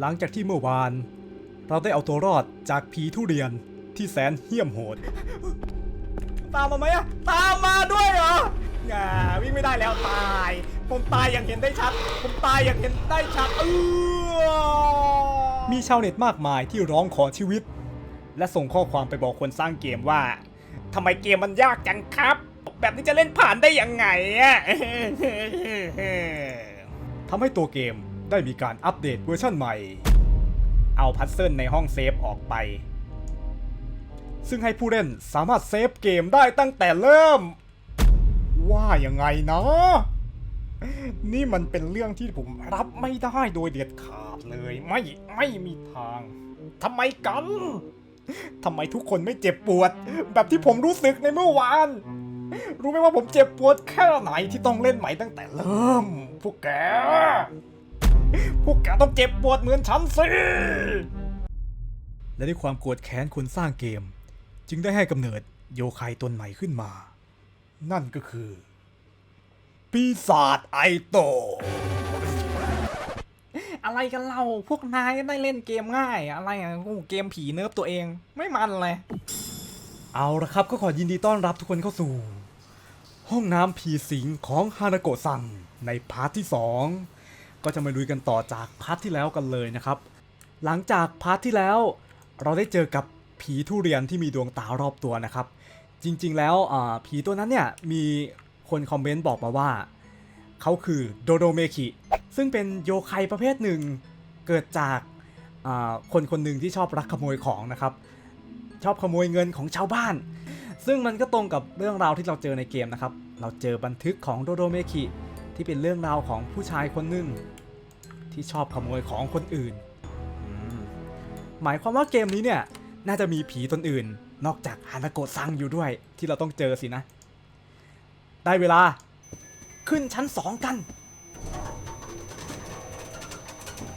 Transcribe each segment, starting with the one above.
หลังจากที่เมื่อวาน เราได้เอาตัวรอดจากผีทุเรียนที่แสนเหี้ยมโหด ตามมาไหมอะตามมาด้วยเหรออย่าวิ่งไม่ได้แล้วตาย ผมตายอย่างเห็นได้ชัด ผมตายอย่างเห็นได้ชัดเออมีชาวเน็ตมากมายที่ร้องขอชีวิต และส่งข้อความไปบอกคนสร้างเกมว่าทำไมเกมมันยากจังครับ แบบนี้จะเล่นผ่านได้ยังไงอะทำให้ตัวเกม ได้มีการอัปเดตเวอร์ชันใหม่ เอาพัซเซิลในห้องเซฟออกไป ซึ่งให้ผู้เล่นสามารถเซฟเกมได้ตั้งแต่เริ่ม ว่ายังไงนะนี่มันเป็นเรื่องที่ผมรับไม่ได้โดยเด็ดขาดเลย ไม่ไม่มีทางทำไมกันทำไมทุกคนไม่เจ็บปวด แบบที่ผมรู้สึกในเมื่อวาน รู้ไหมว่าผมเจ็บปวดแค่ไหนที่ต้องเล่นใหม่ตั้งแต่เริ่ม พวกแก พวกแกต้องเจ็บปวดเหมือนฉันสิ และด้วยความโกรธแค้นคนสร้างเกม จึงได้ให้กำเนิดโยคายตนใหม่ขึ้นมา นั่นก็คือ ปีศาจไอโต อะไรกันเราพวกนายได้เล่นเกมง่าย อะไรอะโอ้เกมผีเนิร์ฟตัวเอง ไม่มันเลย เอาละครับก็ขอยินดีต้อนรับทุกคนเข้าสู่ ห้องน้ำผีสิงของฮานาโกะซังในพาร์ทที่ 2 ก็จะมาลุยกันต่อจากพาร์ทที่แล้วกันเลยนะครับ หลังจากพาร์ทที่แล้วเราได้เจอกับผีทุเรียนที่มีดวงตารอบตัวนะครับ จริงๆแล้วผีตัวนั้นเนี่ยมีคนคอมเมนต์บอกมาว่า เขาคือโดโดเมคิซึ่งเป็นโยไคประเภทหนึ่งเกิดจากคนคนหนึ่งที่ชอบรักขโมยของนะครับ ชอบขโมยเงินของชาวบ้าน ซึ่งมันก็ตรงกับเรื่องราวที่เราเจอในเกมนะครับ เราเจอบันทึกของโดโดเมคิที่เป็นเรื่องราวของผู้ชายคนหนึ่ง ที่ชอบขโมยของคนอื่นอืมหมายความว่าเกมนี้เนี่ย น่าจะมีผีตนอื่น นอกจากฮานาโกะซังอยู่ด้วย ที่เราต้องเจอสินะ ได้เวลา ขึ้นชั้นสองกัน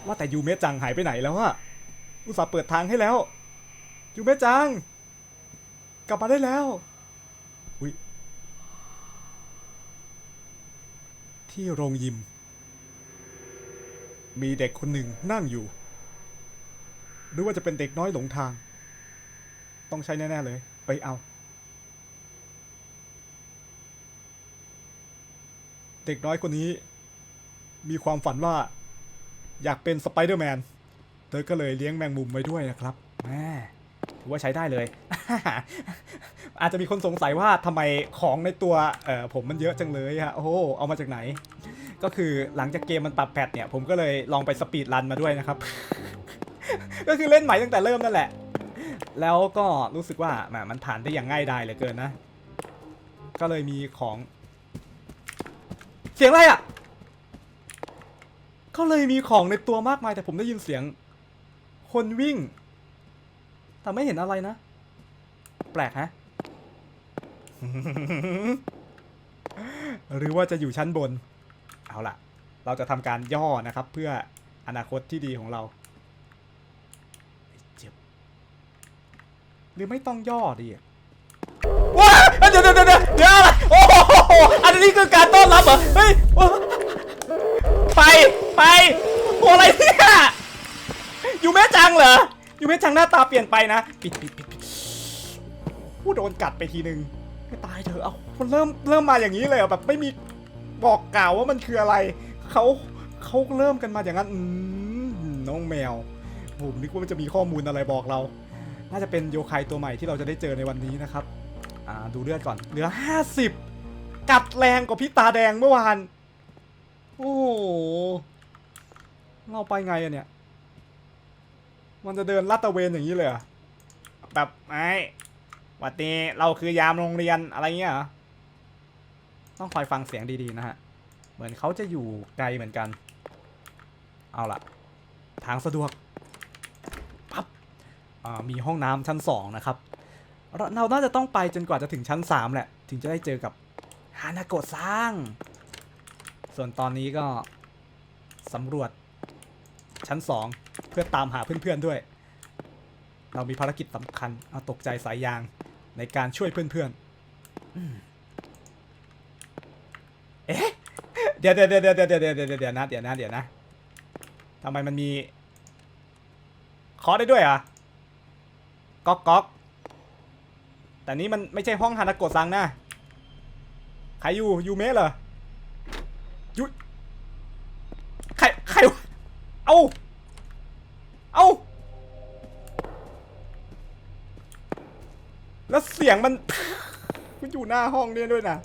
ว่าแต่ยูเมะจังหายไปไหนแล้วอะอุตส่าห์เปิดทางให้แล้วยูเมะจัง กลับมาได้แล้วอุ๊ยที่โรงยิม มีเด็กคนหนึ่งนั่งอยู่ หรือว่าจะเป็นเด็กน้อยหลงทาง ต้องใช้แน่ ๆ เลย ไปเอา เด็กน้อยคนนี้ มีความฝันว่า อยากเป็นสไปเดอร์แมน เธอก็เลยเลี้ยงแมงมุมไว้ด้วยนะครับแม่ ถือว่าใช้ได้เลย อาจจะมีคนสงสัยว่าทำไมของในตัวเอ่อผมมันเยอะจังเลยฮะโอ้เอามาจากไหน ก็คือหลังจากเกมมันปรับแพทเนี่ยผมก็เลยลองไปสปีดรันมาด้วยนะครับ ก็คือเล่นใหม่ตั้งแต่เริ่มนั่นแหละ แล้วก็รู้สึกว่าแมมันผ่านได้อย่างง่ายดายเหลือเกินนะ ก็เลยมีของ เสียงอะไรอะก็เลยมีของในตัวมากมายแต่ผมได้ยินเสียง คนวิ่ง แต่ไม่เห็นอะไรนะ แปลกฮะ หรือว่าจะอยู่ชั้นบน เอาล่ะ เราจะทำการย่อนะครับ เพื่ออนาคตที่ดีของเราเจ็บหรือไม่ต้องย่อดีว้าเดี๋ยวเดี๋ยวเดี๋ยวเดี๋ยวอะไรโอ้โหอันนี้คือการต้อนรับเหรอเฮ้ยไปไปโอ้อะไรเนี่ยอยู่แม่จังเหรอ ยู่แม่จังหน้าตาเปลี่ยนไปนะ ปิดปิดปิดปิดผู้โดนกัดไปทีนึงไม่ตายเถอะเอามันเริ่มเริ่มมาอย่างนี้เลยแบบไม่มีบอกกล่าวว่ามันคืออะไรเขาเขาเริ่มกันมาอย่างนั้นน้องแมวผมนึกว่ามันจะมีข้อมูลอะไรบอกเรา น่าจะเป็นโยคายตัวใหม่ที่เราจะได้เจอในวันนี้นะครับอ่าดูเลือดก่อน เหลือ 50 กัดแรงกว่าพี่ตาแดงเมื่อวาน โอ้เราไปไงอะเนี่ย มันจะเดินลาดตะเวนอย่างนี้เลยเหรอแบบไอ้วัดนี้เราคือยามโรงเรียนอะไรเงี้ยเหรอต้องคอยฟังเสียงดีๆนะฮะ เหมือนเขาจะอยู่ไกลเหมือนกัน เอาล่ะ ทางสะดวกปั๊บมีห้องน้ำชั้นสองนะครับ เราเราน่าจะต้องไปจนกว่าจะถึงชั้นสามแหละ ถึงจะได้เจอกับฮานาโกะซังส่วนตอนนี้ก็สำรวจชั้น2 เพื่อตามหาเพื่อนๆด้วย เรามีภารกิจสำคัญเอาตกใจสายยางในการช่วยเพื่อนๆ เอ๊ะ เดี๋ยวเดี๋ยวเดี๋ยวเดี๋ยวเดี๋ยวเดี๋ยวนะเดี๋ยวนะเดี๋ยวนะทำไมมันมีขอได้ด้วยอะก๊อกก๊อกแต่นี้มันไม่ใช่ห้องฮานาโกะซังนะ ใครอยู่ยูเมะเหรอ สียงมัน มันอยู่หน้าห้องเนี่ยด้วยนะ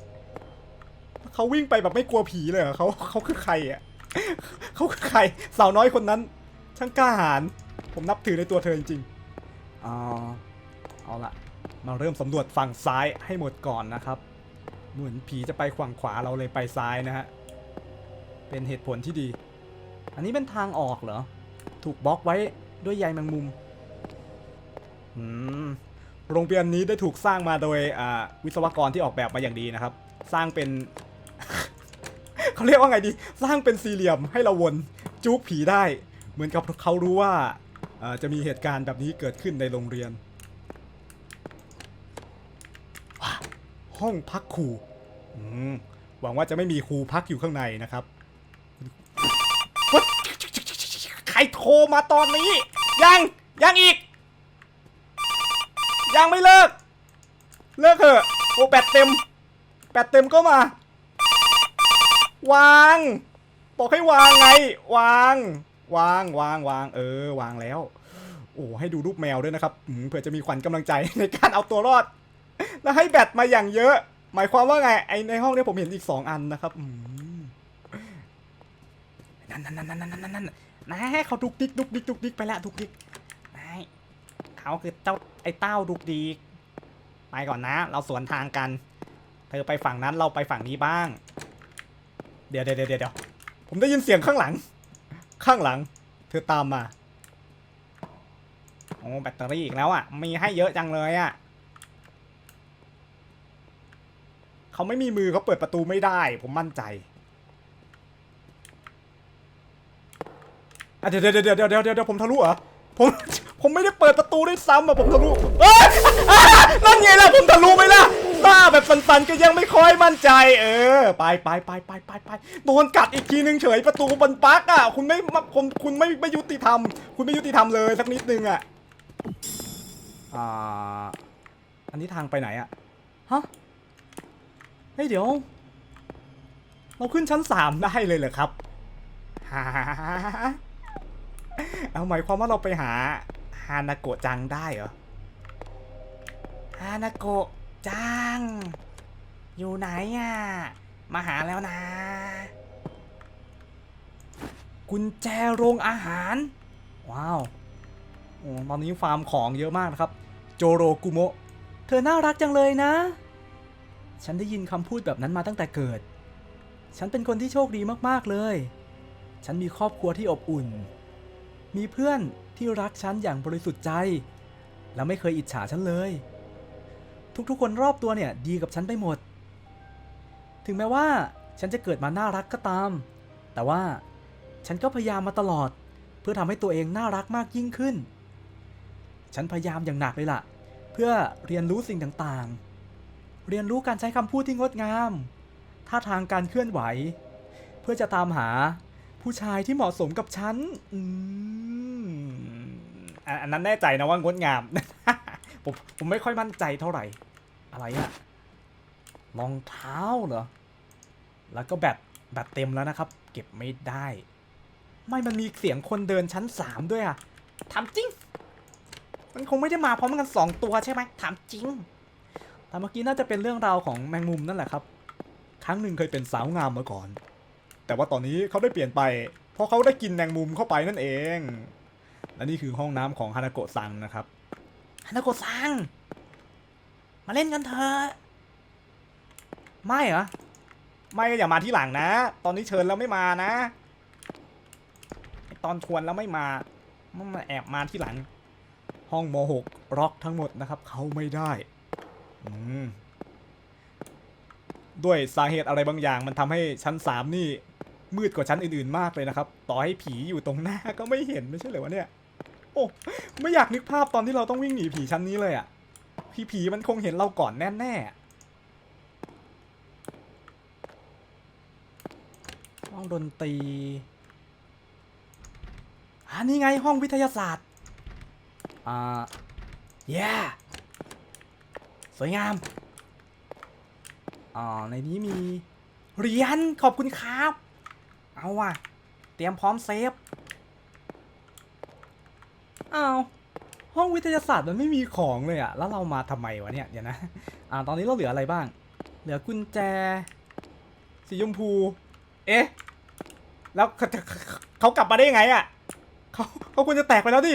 เขาวิ่งไปแบบไม่กลัวผีเลยเหรอเขาเขาคือใครอะเขาคือใครสาวน้อยคนนั้น ช่างกล้าหาญผมนับถือในตัวเธอจริงๆเอาเอาละมาเริ่มสำรวจฝั่งซ้ายให้หมดก่อนนะครับ เหมือนผีจะไปฝั่งขวาเราเลยไปซ้ายนะฮะเป็นเหตุผลที่ดี อันนี้เป็นทางออกเหรอ ถูกบล็อกไว้ด้วยใยแมงมุม อืม โรงเรียนนี้ได้ถูกสร้างมาโดยวิศวกรที่ออกแบบมาอย่างดีนะครับ สร้างเป็น เขาเรียกว่าไงดี สร้างเป็นสี่เหลี่ยมให้เราวนจุกผีได้ เหมือนกับเขารู้ว่าจะมีเหตุการณ์แบบนี้เกิดขึ้นในโรงเรียน ห้องพักครูหวังว่าจะไม่มีครูพักอยู่ข้างในนะครับ ใครโทรมาตอนนี้ ยัง ยังอีก ยังไม่เลิก เลิกเถอะโอ้แบตเต็มแบตเต็มก็มา วาง บอกให้วางไง วาง วางวางวาง เออ วางแล้ว โอ้ให้ดูรูปแมวด้วยนะครับเผื่อจะมีขวัญกำลังใจในการเอาตัวรอด แล้วให้แบตมาอย่างเยอะ หมายความว่าไง ไอในห้องนี้ผมเห็นอีกสองอันนะครับอืมนั่นนั่นนั่นนั่นนั่นนั่นนั่นนายเขาดุกดิกดุกดิกดุกดิกไปละดุกดิกนาย เขาคือเจ้าไอ้เต้าดุกดิกไปก่อนนะ เราสวนทางกัน เธอไปฝั่งนั้นเราไปฝั่งนี้บ้างเดี๋ยวเดี๋ยวเดี๋ยวเดี๋ยวผมได้ยินเสียงข้างหลัง ข้างหลัง เธอตามมาโอ้แบตเตอรี่อีกแล้วอะ มีให้เยอะจังเลยอะเขาไม่มีมือเขาเปิดประตูไม่ได้ ผมมั่นใจอะเดี๋ยวเดี๋ยวเดี๋ยวเดี๋ยวเดี๋ยวเดี๋ยวผมทะลุเหรอผม ผมไม่ได้เปิดประตูด้วยซ้ำอะผมทะลุเอ้ยอะนั่นไงล่ะผมทะลุไหมล่ะตาแบบสันๆก็ยังไม่ค่อยมั่นใจ เออ ไปไปไปไปไปไปโดนกัดอีกทีนึงเฉยประตูมันปักอะคุณไม่มาคุณคุณไม่ไม่ยุติธรรม คุณไม่ยุติธรรมเลยสักนิดนึงอะอ่าอันนี้ทางไปไหนอะฮะเฮ้ยเดี๋ยว เราขึ้นชั้นสามได้เลยเหรอครับฮาเอาหมายความว่าเราไปหาานาโกะจังได้เหรอ ฮานาโกะจัง อยู่ไหนอะ มาหาแล้วนะ กุญแจโรงอาหาร ว้าวโอ้ตอนนี้ฟาร์มของเยอะมากนะครับ โจโรกุโมะ เธอน่ารักจังเลยนะ ฉันได้ยินคำพูดแบบนั้นมาตั้งแต่เกิด ฉันเป็นคนที่โชคดีมากๆเลย ฉันมีครอบครัวที่อบอุ่น มีเพื่อน ที่รักฉันอย่างบริสุทธิ์ใจ และไม่เคยอิจฉาฉันเลย ทุกๆคนรอบตัวเนี่ยดีกับฉันไปหมด ถึงแม้ว่าฉันจะเกิดมาน่ารักก็ตาม แต่ว่าฉันก็พยายามมาตลอด เพื่อทำให้ตัวเองน่ารักมากยิ่งขึ้น ฉันพยายามอย่างหนักเลยล่ะ เพื่อเรียนรู้สิ่งต่างๆ เรียนรู้การใช้คำพูดที่งดงามท่าทางการเคลื่อนไหว เพื่อจะตามหาผู้ชายที่เหมาะสมกับฉัน อืม อันนนั้นแน่ใจนะว่างดงาม ผมผมไม่ค่อยมั่นใจเท่าไหร่ อะไรอะรองเท้าเหรอ แล้วก็แบตแบตเต็มแล้วนะครับ เก็บไม่ได้ ไม่มันมีเสียงคนเดินชั้นสามด้วยอะถามจริง มันคงไม่ได้มาพร้อมกันสองตัวใช่ไหมถามจริงแต่เมื่อกี้น่าจะเป็นเรื่องราวของแมงมุมนั่นแหละครับ ครั้งหนึ่งเคยเป็นสาวงามมาก่อน แต่ว่าตอนนี้เขาได้เปลี่ยนไป เพราะเขาได้กินแมงมุมเข้าไปนั่นเอง และนี่คือห้องน้ำของฮานาโกะซังนะครับฮานาโกะซัง มาเล่นกันเถอะไม่เหรอ ไม่ก็อย่ามาที่หลังนะ ตอนนี้เชิญแล้วไม่มานะ ตอนชวนแล้วไม่มามันมาแอบมาที่หลัง ห้องม .6 ร็อกทั้งหมดนะครับ เขาไม่ได้อืมด้วยสาเหตุอะไรบางอย่าง มันทำให้ชั้นสามนี่มืดกว่าชั้นอื่นๆมากเลยนะครับ ต่อให้ผีอยู่ตรงหน้าก็ไม่เห็นไม่ใช่เหรอวะเนี่ย โอ้ไม่อยากนึกภาพตอนที่เราต้องวิ่งหนีผีชั้นนี้เลยอะ่ะผีผีมันคงเห็นเราก่อนแน่ๆห้องดนตรีอ่านี่ไงห้องวิทยาศาสตร์อ่าเย้สวยงามอ่าในนี้มีเหรียญขอบคุณครับ เอาว่ะ เตรียมพร้อมเซฟ อ้าวห้องวิทยาศาสตร์มันไม่มีของเลยอะแล้วเรามาทำไมวะเนี่ยเดี๋ยวนะ อ่า ตอนนี้เราเหลืออะไรบ้าง เหลือกุญแจ สีชมพู เอ๊ะ แล้วเขาจะเขากลับมาได้ยังไงอะเขาเขาควรจะแตกไปแล้วดิ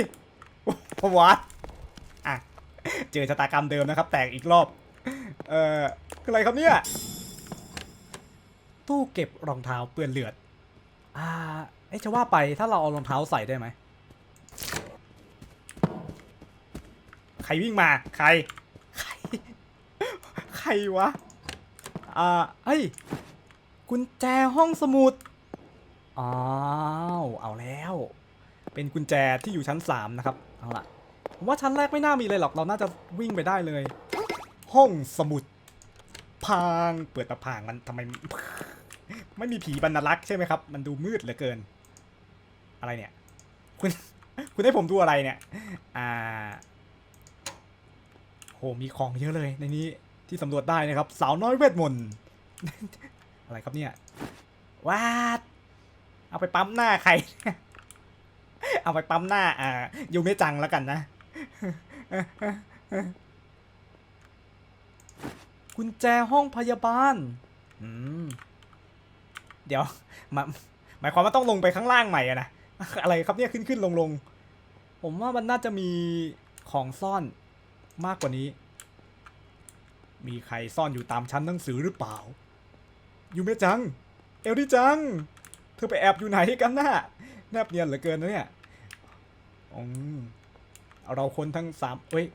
ผมวะอะ เจอชะตากรรมเดิมนะครับ แตกอีกรอบ เอ่อออะไรครับเนี่ย ตู้เก็บรองเท้าเปื้อนเลือด อ่าไอ้จะว่าไปถ้าเราเอารองเท้าใส่ได้ไหม ใครวิ่งมา ใคร ใคร ใครวะ อ่าเฮ้ย กุญแจห้องสมุด อ้าว เอาแล้ว เป็นกุญแจที่อยู่ชั้น 3 นะครับ เอาล่ะผมว่าชั้นแรกไม่น่ามีเลยหรอก เราน่าจะวิ่งไปได้เลย ห้องสมุด พาง เปิดตะพางมันทำไม ไม่มีผีบรรลักษ์ใช่ไหมครับ มันดูมืดเหลือเกิน อะไรเนี่ย คุณ คุณให้ผมดูอะไรเนี่ย อ่า มีของเยอะเลยในนี้ที่สำรวจได้นะครับ สาวน้อยเวทมนต์อะไรครับเนี่ยวาดเอาไปปั๊มหน้าใคร เอาไปปั๊มหน้า อ่ายูเมจังแล้วกันนะ กุญแจห้องพยาบาล อืม เดี๋ยวหมายหมายความว่าต้องลงไปข้างล่างใหม่อะนะ อะไรครับเนี่ยขึ้นขึ้นลงลง ผมว่ามันน่าจะมีของซ่อน มากกว่านี้ มีใครซ่อนอยู่ตามชั้นหนังสือหรือเปล่า ยูเมจัง เอลดิจัง เธอไปแอบอยู่ไหนกันน่ะแนบเนียนเหลือเกินนะเนี่ยอืมเราคนทั้งสามเอ้ย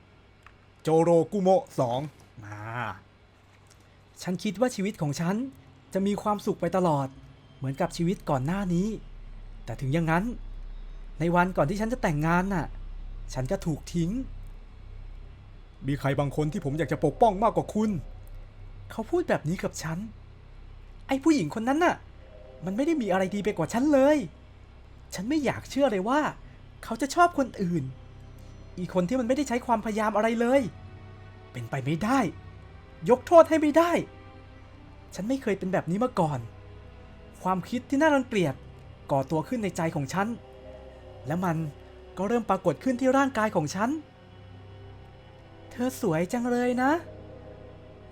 โจโรกุโมะสองมา ฉันคิดว่าชีวิตของฉันจะมีความสุขไปตลอด เหมือนกับชีวิตก่อนหน้านี้ แต่ถึงอย่างนั้น ในวันก่อนที่ฉันจะแต่งงานน่ะ ฉันก็ถูกทิ้ง มีใครบางคนที่ผมอยากจะปกป้องมากกว่าคุณ เขาพูดแบบนี้กับฉัน ไอ้ผู้หญิงคนนั้นน่ะ มันไม่ได้มีอะไรดีไปกว่าฉันเลย ฉันไม่อยากเชื่อเลยว่า เขาจะชอบคนอื่น อีกคนที่มันไม่ได้ใช้ความพยายามอะไรเลย เป็นไปไม่ได้ ยกโทษให้ไม่ได้ ฉันไม่เคยเป็นแบบนี้มาก่อน ความคิดที่น่ารังเกียจก่อตัวขึ้นในใจของฉัน และมันก็เริ่มปรากฏขึ้นที่ร่างกายของฉัน เธอสวยจังเลยนะ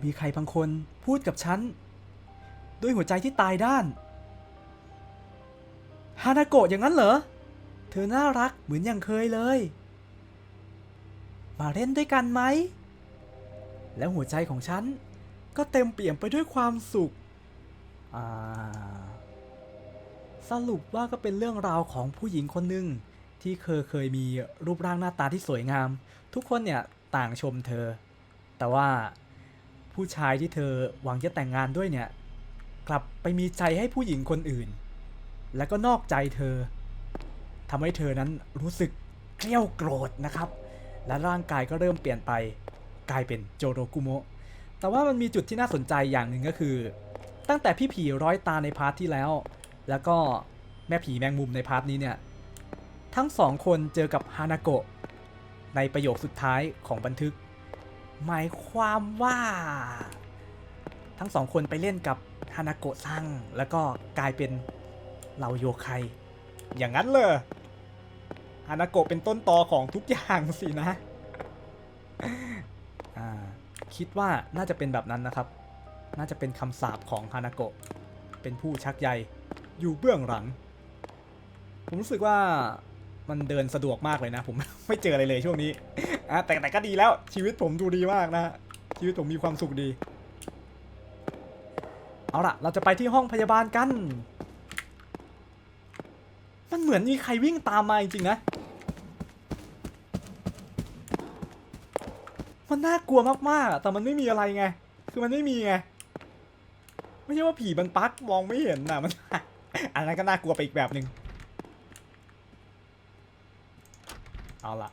มีใครบางคนพูดกับฉัน ด้วยหัวใจที่ตายด้านฮานาโกะอย่างนั้นเหรอ เธอน่ารักเหมือนอย่างเคยเลย มาเล่นด้วยกันไหม แล้วหัวใจของฉันก็เต็มเปี่ยมไปด้วยความสุขอ่าสรุปว่าก็เป็นเรื่องราวของผู้หญิงคนหนึ่งที่เคยเคยมีรูปร่างหน้าตาที่สวยงาม ทุกคนเนี่ย ต่างชมเธอ แต่ว่าผู้ชายที่เธอหวังจะแต่งงานด้วยเนี่ย กลับไปมีใจให้ผู้หญิงคนอื่น แล้วก็นอกใจเธอทำให้เธอนั้นรู้สึกเกลี้ยวโกรธนะครับ และร่างกายก็เริ่มเปลี่ยนไปกลายเป็นโจโรกุโมะแต่ว่ามันมีจุดที่น่าสนใจอย่างหนึ่งก็คือ ตั้งแต่พี่ผีร้อยตาในพาร์ทที่แล้ว แล้วก็แม่ผีแมงมุมในพาร์ทนี้เนี่ย ทั้งสองคนเจอกับฮานาโกะ ในประโยคสุดท้ายของบันทึก หมายความว่า ทั้งสองคนไปเล่นกับฮานาโกะซังแล้วก็กลายเป็นเหล่าโยไคอย่างนั้นเลยฮานาโกะเป็นต้นตอของทุกอย่างสินะ คิดว่าน่าจะเป็นแบบนั้นนะครับ น่าจะเป็นคำสาปของฮานาโกะ เป็นผู้ชักใยอยู่เบื้องหลัง ผมรู้สึกว่า มันเดินสะดวกมากเลยนะ ผมไม่เจออะไรเลยช่วงนี้อะแต่แต่ก็ดีแล้วชีวิตผมดูดีมากนะชีวิตผมมีความสุขดี เอาล่ะ เราจะไปที่ห้องพยาบาลกัน มันเหมือนมีใครวิ่งตามมาจริงๆนะ มันน่ากลัวมากๆแต่มันไม่มีอะไรไง คือมันไม่มีไง ไม่ใช่ว่าผีมันปักมองไม่เห็นนะมันอันนั้นก็น่ากลัวไปอีกแบบหนึ่ง เอาละ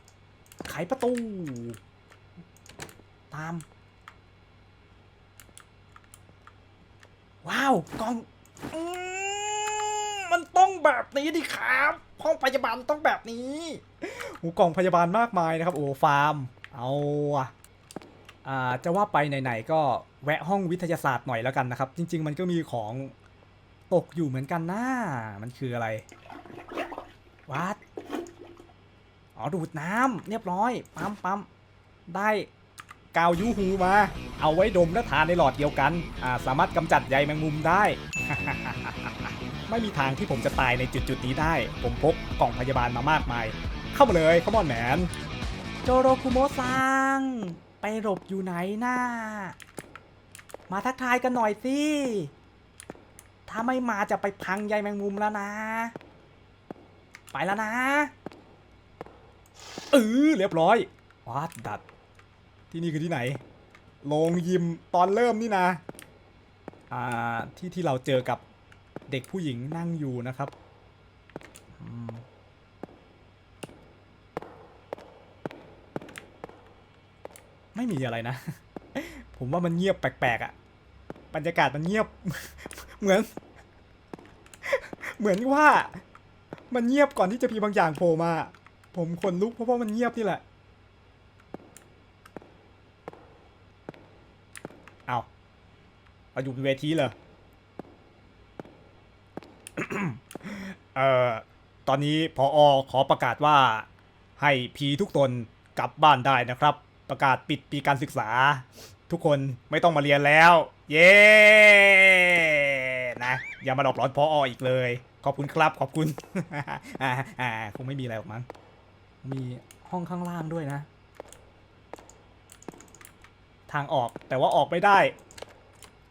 ไขประตู ตาม ว้าวกล่องอมันต้องแบบนี้ดิครับห้องพยาบาลต้องแบบนี้โอ้กล่องพยาบาลมากมายนะครับ โอ้ฟาร์ม เอาอะอ่าจะว่าไปไหนๆก็แวะห้องวิทยาศาสตร์หน่อยแล้วกันนะครับ จริง ๆ มันก็มีของตกอยู่เหมือนกันนะมันคืออะไรวัด อ๋อดูดน้ำเรียบร้อย ปั๊มปั๊มได้กาวยูฮูมา เอาไว้ดมและทานในหลอดเดียวกัน อ่าสามารถกำจัดใยแมงมุมได้ ไม่มีทางที่ผมจะตายในจุดจุดนี้ได้ ผมพกกล่องพยาบาลมามากมาย เข้ามาเลยข้ามอนแมนโจโรคุโมซัง ไปหลบอยู่ไหนน่ามาทักทายกันหน่อยสิ ถ้าไม่มาจะไปพังใยแมงมุมแล้วนะ ไปแล้วนะ เออเรียบร้อยวัดดัด ที่นี่คือที่ไหน โรงยิมตอนเริ่มนี่นะอ่าที่ที่เราเจอกับเด็กผู้หญิงนั่งอยู่นะครับอืมไม่มีอะไรนะ ผมว่ามันเงียบแปลกๆอะ่ะ บรรยากาศมันเงียบ เหมือน เหมือนว่า มันเงียบก่อนที่จะมีบางอย่างโผล่มา ผมขนลุกเพราะว่ามันเงียบนี่แหละเอาเอาอยู่บนเวทีเหรอเอ่อตอนนี้พออขอประกาศว่าให้พีทุกตนกลับบ้านได้นะครับ ประกาศปิดปีการศึกษา ทุกคนไม่ต้องมาเรียนแล้ว เย้นะอย่ามาหลอกหลอนพอออีกเลย ขอบคุณครับขอบคุณอ่าอ่าคงไม่มีอะไรหรอกมั้ง มีห้องข้างล่างด้วยนะ ทางออกแต่ว่าออกไม่ได้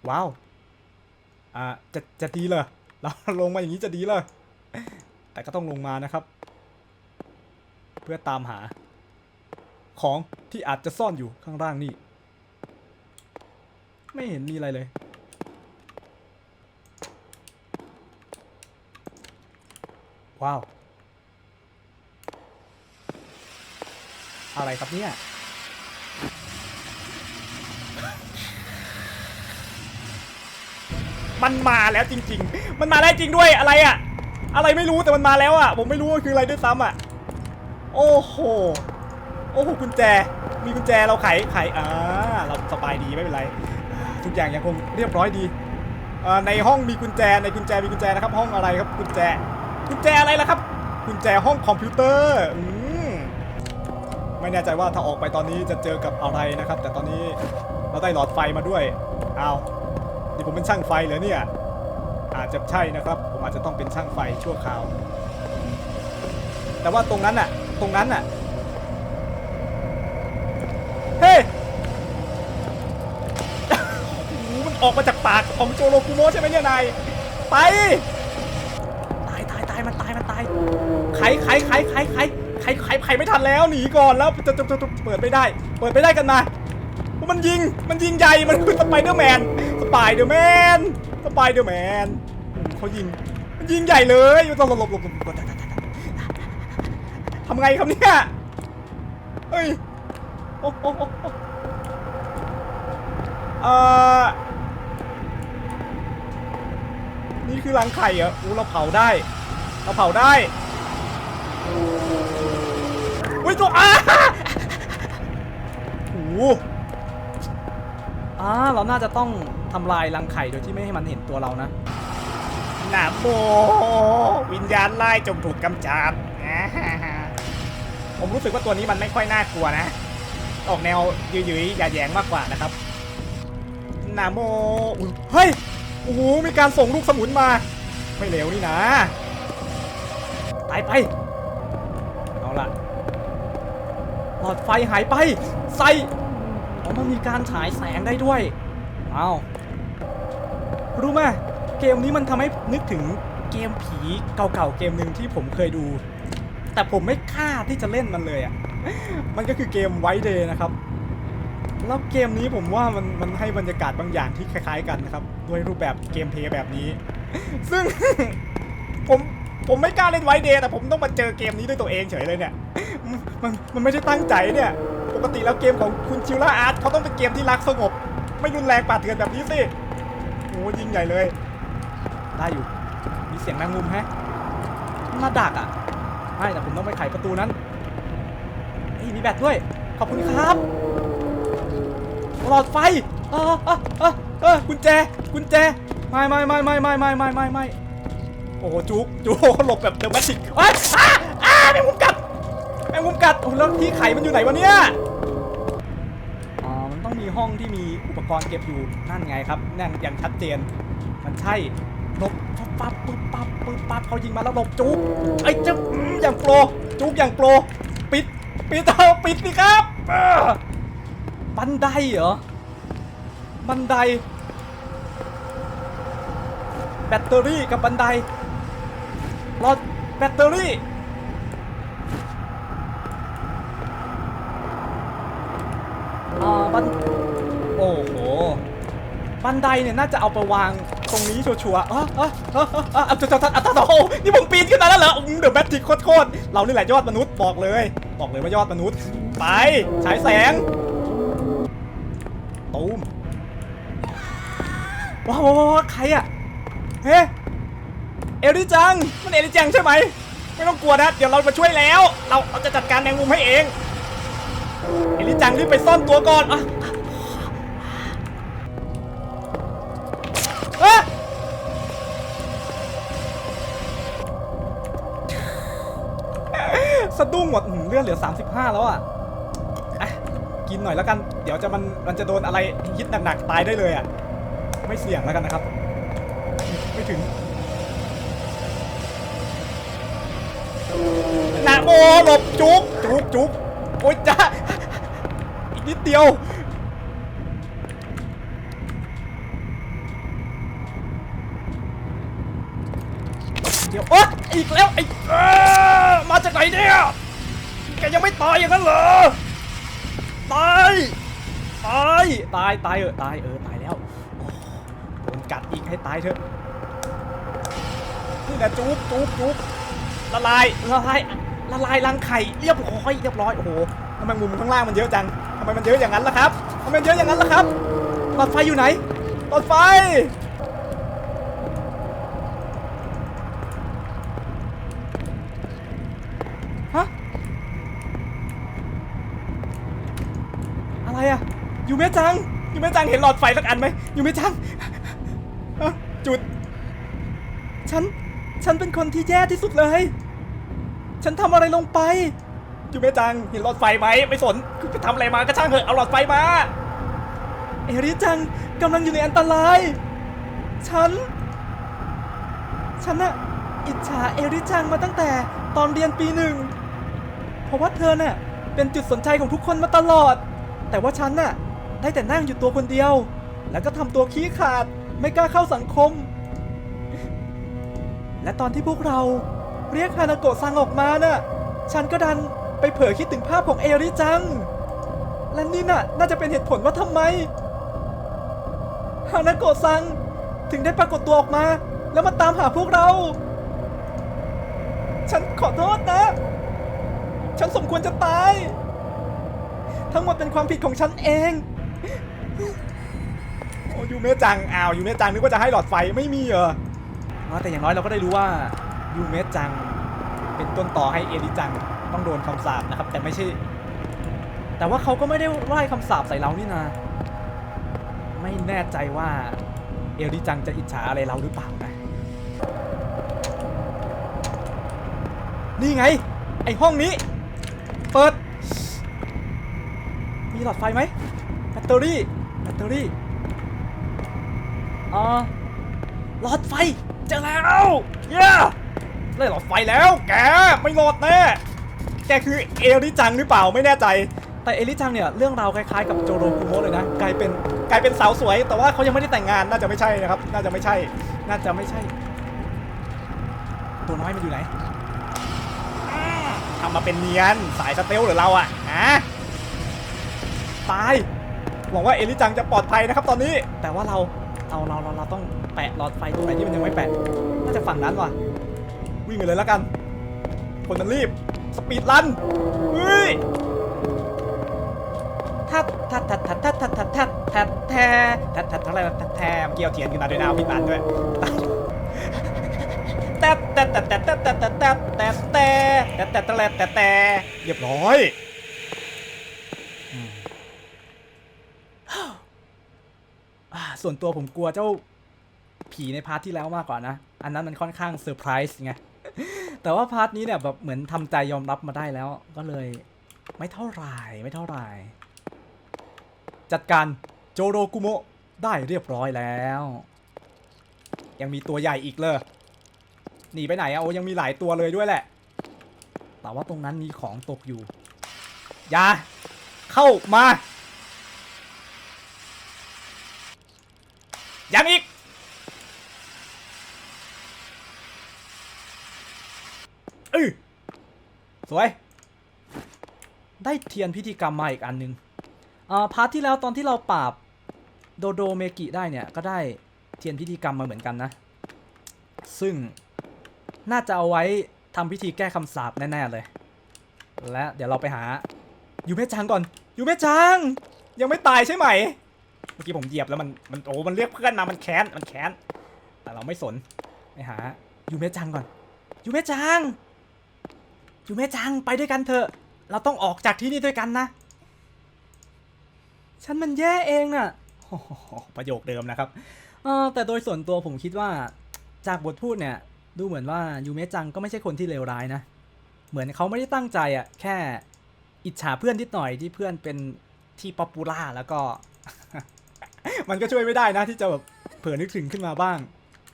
ว้าว อ่า จะ จะดีเลยเราลงมาอย่างนี้จะดีเลยแต่ก็ต้องลงมานะครับ เพื่อตามหา ของที่อาจจะซ่อนอยู่ข้างล่างนี่ ไม่เห็นมีอะไรเลยว้าว อะไรครับเนี่ย มันมาแล้วจริง ๆ มันมาแล้วจริงด้วยอะไรอะอะไรไม่รู้แต่มันมาแล้วอะผมไม่รู้ว่าคืออะไรด้วยซ้ำอะโอ้โห โอ้โหกุญแจ มีกุญแจเราไขไขอ่าเราสบายดีไม่เป็นไร ทุกอย่างยังคงเรียบร้อยดีอ่าในห้องมีกุญแจในกุญแจมีกุญแจนะครับ ห้องอะไรครับกุญแจ กุญแจอะไรล่ะครับ กุญแจห้องคอมพิวเตอร์อื ไม่แน่ใจว่าถ้าออกไปตอนนี้จะเจอกับอะไรนะครับ แต่ตอนนี้เราได้หลอดไฟมาด้วยเอาวนี่ผมเป็นช่างไฟเหรอเนี่ยอาจจะใช่นะครับ ผมอาจจะต้องเป็นช่างไฟชั่วคราว แต่ว่าตรงนั้นน่ะ ตรงนั้นน่ะ เฮ้ยมันออกมาจากปากของโจโรคุโมใช่ไหมเนี่ยนาย ไป ตายตายตายมันตายมันตายไขไขไขไขไข ไขไขไขไม่ทันแล้วหนีก่อนแล้วจะจะจะเปิดไม่ได้ เปิดไม่ได้กันมามันยิงมันยิงใหญ่มันคือสไปเดอร์แมนสไปเดอร์แมนสไปเดอร์แมนเขายิงมันยิงใหญ่เลยอยู่ตลบหลบหลบหลบหลบทำไงครับเนี่ยเฮ้ยโอ้โอ้โอ้โอ้เอ่อนี่คือรังไข่เหรออู้เราเผาได้ เราเผาได้ อุ้ยตัวอ้าโอ้โหอ่าเราน่าจะต้องทำลายรังไข่โดยที่ไม่ให้มันเห็นตัวเรานะนาโมวิญญาณไล่จงถูกกำจัดอ่าผมรู้สึกว่าตัวนี้มันไม่ค่อยน่ากลัวนะ ออกแนวยืยๆอย่าแยงมากกว่านะครับนาโมอุ๊ยเฮ้ยโอ้โหมีการส่งลูกสมุนมา ไม่เร็วนี่นะตายไป เอาล่ะ ห ลอดไฟหายไปใส่อ๋อมันมีการฉายแสงได้ด้วยเอารู้ไหมเกมนี้มันทำให้นึกถึงเกมผีเก่าๆเกมหนึ่งที่ผมเคยดู แต่ผมไม่กล้าที่จะเล่นมันเลยอะมันก็คือเกมไวเดย์นะครับแล้วเกมนี้ผมว่ามันมันให้บรรยากาศบางอย่างที่คล้าย ๆ กันนะครับด้วยรูปแบบเกมเพย์แบบนี้ ซึ่งผมผมไม่กล้าเล่นไวเดย์แต่ผมต้องมาเจอเกมนี้ด้วยตัวเองเฉยเลยเนี่ย มันมันไม่ได้ตั้งใจเนี่ย ปกติแล้วเกมของคุณชิลล่าอาร์ตเขาต้องเป็นเกมที่รักสงบ ไม่รุนแรงป่าดเถื่อนแบบนี้สิโอ้ยิงใหญ่เลย ได้อยู่ มีเสียงแมงมุมแฮะมาดักอะไม่แต่ผมต้องไปไขประตูนั้นเฮ้ยมีแบตด้วย ขอบคุณครับหลอดไฟเออเออเออเออกุญแจ กุญแจ ไม่ไม่ไม่ไม่ไม่ไม่ไม่ไม่ไม่โอ้โหจุกจุกหลบแบบเดอะแมทริกอ้าอ้าอ้าแมงมุมกัดแมงมุมกัดโอ้โหแล้วที่ไขมันอยู่ไหนวะเนี่ยอ๋อมันต้องมีห้องที่มีอุปกรณ์เก็บอยู่นั่นไงครับนั่นอย่างชัดเจน มันใช่หลบปั๊บปั๊บปึ๊บปั๊บปึ๊บปั๊บเขายิงมาแล้วหลบจุกไอ้เจ้าอืมอย่างโปรจุกอย่างโปรปิดปิดเอาปิดสิครับบันไดเหรอบันได แบตเตอรี่กับบันไดรอแบตเตอรี่ อ่าบันโอ้โห บันไดเนี่ยน่าจะเอาไปวางตรงนี้ชัวร์ๆออเออเออเออเอจะจะจะจะโอ้นี่ผมปีนขึ้นมาแล้วเหรออืมเดอะแบทติกโคตรๆเรานี่แหละยอดมนุษย์บอกเลย บอกเลยว่ายอดมนุษย์ ไปฉายแสงตูมว้าวว้าวว้าวใครอะเฮ้เอริจัง มันเอริจังใช่ไหม ไม่ต้องกลัวนะ เดี๋ยวเรามาช่วยแล้ว เราเราจะจัดการแมงมุมให้เอง เอริจังรีบไปซ่อนตัวก่อนอะอะสะดุ้งหมดอื้อหือเลือดเหลือ 35 แล้วอะอะ กินหน่อยแล้วกัน เดี๋ยวจะมันมันจะโดนอะไรยิดหนักๆตายได้เลยอะ ไม่เสี่ยงแล้วกันนะครับ ไม่ถึงนะโมหลบจุกจุกจุก โอ๊ยจ้าอีกนิดเดียว เดี๋ยวโอ๊ยอีกแล้วไอ้เอ้อมาจากไหนเนี่ย แกยังไม่ตายอย่างนั้นเหรอ ตาย ตาย ตาย ตายเออ ตายเออ ตายแล้วโอ้โดนกัดอีกให้ตายเถอะนี่นะจุ๊บจุ๊บจุ๊บละลายละลาย ละลายรังไข่เรียบร้อยเรียบร้อยโอ้โหทำไมมุมข้างล่างมันเยอะจังทำไมมันเยอะอย่างนั้นล่ะครับทำไมมันเยอะอย่างนั้นล่ะครับหลอดไฟอยู่ไหนหลอดไฟฮะอะไรอะอยู่เมจังอยู่เมจังเห็นหลอดไฟสักอันไหมอยู่เมจังฮะจุด ฉัน ฉันเป็นคนที่แย่ที่สุดเลย ฉันทำอะไรลงไปยูเมจังเห็นหลอดไฟไหมไม่สนคือไปทำอะไรมาก็ช่างเถอะเอาหลอดไฟมาเอริจังกำลังอยู่ในอันตราย ฉัน ฉันอะอิจฉาเอริจังมาตั้งแต่ตอนเรียนปีหนึ่ง เพราะว่าเธอน่ะเป็นจุดสนใจของทุกคนมาตลอด แต่ว่าฉันน่ะได้แต่นั่งอยู่ตัวคนเดียว แล้วก็ทำตัวขี้ขาดไม่กล้าเข้าสังคม และตอนที่พวกเรา เรียกฮานาโกะซังออกมาน่ะ ฉันก็ดันไปเผลอคิดถึงภาพของเอริจัง และนี่น่ะ น่าจะเป็นเหตุผลว่าทำไมฮานาโกะซังถึงได้ปรากฏตัวออกมา แล้วมาตามหาพวกเรา ฉันขอโทษนะ ฉันสมควรจะตาย ทั้งหมดเป็นความผิดของฉันเอง โอ้ยูเมจัง อ้าวยูเมจังนึกว่าจะให้หลอดไฟไม่มีเหรออ๋อแต่อย่างน้อยเราก็ได้รู้ว่ายูเมจัง เป็นต้นต่อให้เอริจังต้องโดนคำสาปนะครับ แต่ไม่ใช่ แต่ว่าเขาก็ไม่ได้ไล่คำสาปใส่เรานี่นาไม่แน่ใจว่าเอริจังจะอิจฉาอะไรเราหรือเปล่านะ นี่ไง ไอห้องนี้ เปิด มีหลอดไฟไหมแบตเตอรี่แบตเตอรี่อ่าหลอดไฟเจอแล้วเย้ ได้หลอดไฟแล้วแกไม่รอดแน่แกคือเอริจังหรือเปล่าไม่แน่ใจ แต่เอริจังเนี่ยเรื่องราวคล้ายๆกับโจโรคุโมะเลยนะกลายเป็นกลายเป็นสาวสวย แต่ว่าเขายังไม่ได้แต่งงานน่าจะไม่ใช่นะครับ น่าจะไม่ใช่ น่าจะไม่ใช่ ตัวน้อยมันอยู่ไหนทำมาเป็นเนียนสายสเตลหรือเราอะฮะตายหวังว่าเอลิจังจะปลอดภัยนะครับตอนนี้ แต่ว่าเราเราเราเราเราต้องแปะหลอดไฟตรงไหนที่มันยังไม่แปะน่าจะฝั่งนั้นว่ะ วิ่งไปเลยแล้วกัน คนมันรีบ สปีดรันเฮ้ยทัดทัดทัดทัดทัดทัดทัดทัดทัดแททัดทัดทัดอะไรทัดแทเกี่ยวเทียนขึ้นมาด้วยนะเอาพี่ปันด้วยแต่แต่แต่แต่แต่แต่แต่แต่แต่แต่แต่แต่แต่แต่แต่เรียบร้อยส่วนตัวผมกลัวเจ้าผีในพาร์ทที่แล้วมากกว่านะ อันนั้นมันค่อนข้างเซอร์ไพรส์ไง แต่ว่าพาร์ทนี้เนี่ยแบบเหมือนทำใจยอมรับมาได้แล้ว ก็เลย ไม่เท่าไหร่ไม่เท่าไหร่ จัดการโจโรกุโมะได้เรียบร้อยแล้ว ยังมีตัวใหญ่อีกเลยหนีไปไหนอะโอ้ยังมีหลายตัวเลยด้วยแหละ แต่ว่าตรงนั้นมีของตกอยู่อย่าเข้ามายังอีก เออ สวย ได้เทียนพิธีกรรมมาอีกอันหนึงอ่าพาร์ทที่แล้วตอนที่เราปราบโดโดเมกิได้เนี่ย ก็ได้เทียนพิธีกรรมมาเหมือนกันนะ ซึ่งน่าจะเอาไว้ทำพิธีแก้คำสาปแน่ๆเลย และเดี๋ยวเราไปหายูเมจังก่อนยูเมจัง ยังไม่ตายใช่ไหม เมื่อกี้ผมเหยียบแล้วมันมันโอ้มันเรียกเพื่อนมามันแค้นมันแค้นแต่เราไม่สนไปหายูเมจังก่อนยูเมจัง ยูเมจังไปด้วยกันเถอะ เราต้องออกจากที่นี่ด้วยกันนะ ฉันมันแย่เองน่ะประโยคเดิมนะครับเออแต่โดยส่วนตัวผมคิดว่า จากบทพูดเนี่ย ดูเหมือนว่ายูเมจังก็ไม่ใช่คนที่เลวร้ายนะ เหมือนเขาไม่ได้ตั้งใจอะ่ะ แค่อิจฉาเพื่อนนิดหน่อยที่เพื่อนเป็นที่ป๊อปปูล่าแล้วก็ มันก็ช่วยไม่ได้นะ ที่จะแบบเผลอนึกถึงขึ้นมาบ้าง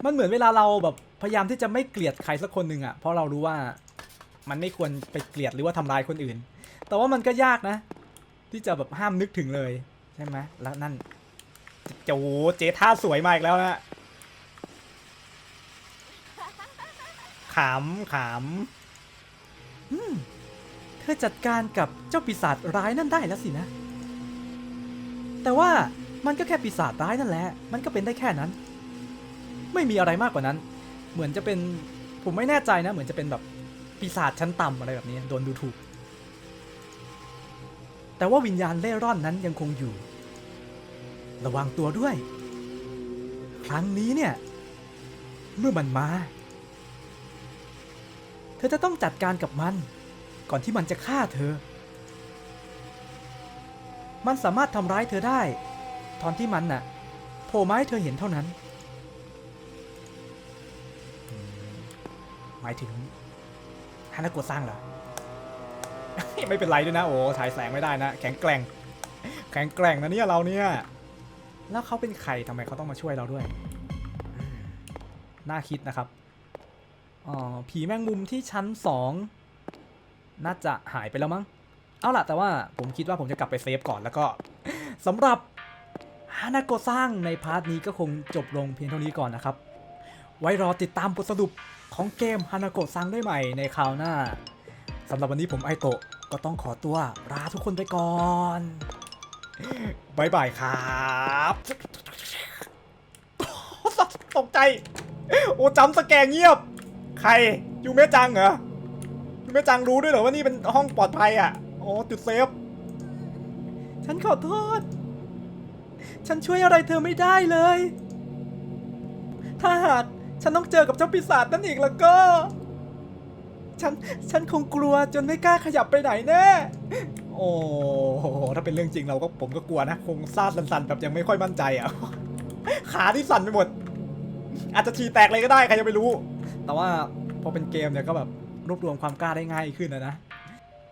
มันเหมือนเวลาเราแบบพยายามที่จะไม่เกลียดใครสักคนหนึ่งอะ่ะเพราะเรารู้ว่า มันไม่ควรไปเกลียดหรือว่าทำร้ายคนอื่น แต่ว่ามันก็ยากนะ ที่จะแบบห้ามนึกถึงเลยใช่ไหมแล้วนั่นโจเจท่าสวยมาอีกแล้วนะขำขำเธอจัดการกับเจ้าปีศาจร้ายนั่นได้แล้วสินะ แต่ว่ามันก็แค่ปีศาจร้ายนั่นแหละ มันก็เป็นได้แค่นั้น ไม่มีอะไรมากกว่านั้น เหมือนจะเป็นผมไม่แน่ใจนะ เหมือนจะเป็นแบบ ปีศาจชั้นต่ำอะไรแบบนี้โดนดูถูก แต่ว่าวิญญาณเล่ร่อนนั้นยังคงอยู่ ระวังตัวด้วย ครั้งนี้เนี่ย เมื่อมันมา เธอจะต้องจัดการกับมัน ก่อนที่มันจะฆ่าเธอ มันสามารถทำร้ายเธอได้ ตอนที่มันน่ะโผล่มาให้เธอเห็นเท่านั้น หมายถึง ฮานาโกะสร้างเหรอ ไม่เป็นไรด้วยนะ โอ้ฉายแสงไม่ได้นะ แข็งแกร่ง แข็งแกร่งนะเนี่ยเราเนี่ย แล้วเขาเป็นใครทำไมเขาต้องมาช่วยเราด้วย น่าคิดนะครับอ๋อผีแมงมุมที่ชั้นสองน่าจะหายไปแล้วมั้ง เอาล่ะ แต่ว่าผมคิดว่าผมจะกลับไปเซฟก่อนแล้วก็สำหรับฮานาโกะสร้างในพาร์ทนี้ก็คงจบลงเพียงเท่านี้ก่อนนะครับ ไว้รอติดตามบทสรุป ของเกมฮานาโกะสร้างได้ใหม่ในคราวหน้าสำหรับวันนี้ผมไอโตะก็ต้องขอตัวลาทุกคนไปก่อนบายบายครับตกใจ โอ้จำสแกงเงียบ ใครยูเมจังเหรอยูเมจังรู้ด้วยเหรอว่านี่เป็นห้องปลอดภัยอะ โอ้จุดเซฟ ฉันขอโทษ ฉันช่วยอะไรเธอไม่ได้เลย ถ้าหาก ฉันต้องเจอกับเจ้าปีศาจนั่นอีกแล้วก็ ฉัน ฉันคงกลัวจนไม่กล้าขยับไปไหนแน่ โอ้โหถ้าเป็นเรื่องจริงเราก็ผมก็กลัวนะ คงซาดสันๆแบบยังไม่ค่อยมั่นใจอะ ขาที่สั่นไปหมด อาจจะฉี่แตกเลยก็ได้ใครจะไปรู้ แต่ว่าพอเป็นเกมเนี่ยก็แบบรวบรวมความกล้าได้ง่ายขึ้นนะนะ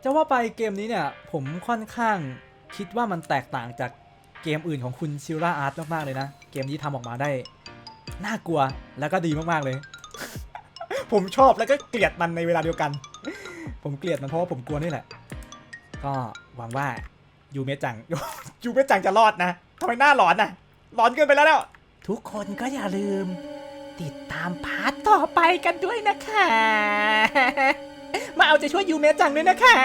จะว่าไปเกมนี้เนี่ย ผมค่อนข้างคิดว่ามันแตกต่างจากเกมอื่นของคุณชิราอาร์ตมากๆเลยนะ เกมนี้ทำออกมาได้ น่ากลัวแล้วก็ดีมากๆเลย ผมชอบแล้วก็เกลียดมันในเวลาเดียวกัน ผมเกลียดมันเพราะว่าผมกลัวนี่แหละ ก็หวังว่ายูเมจังยูเมจังจะรอดนะทำไมหน้าหลอนนะหลอนเกินไปแล้วเนี่ยทุกคนก็อย่าลืม ติดตามพาร์ทต่อไปกันด้วยนะคะ มาเอาใจช่วยยูเมจังด้วยนะคะ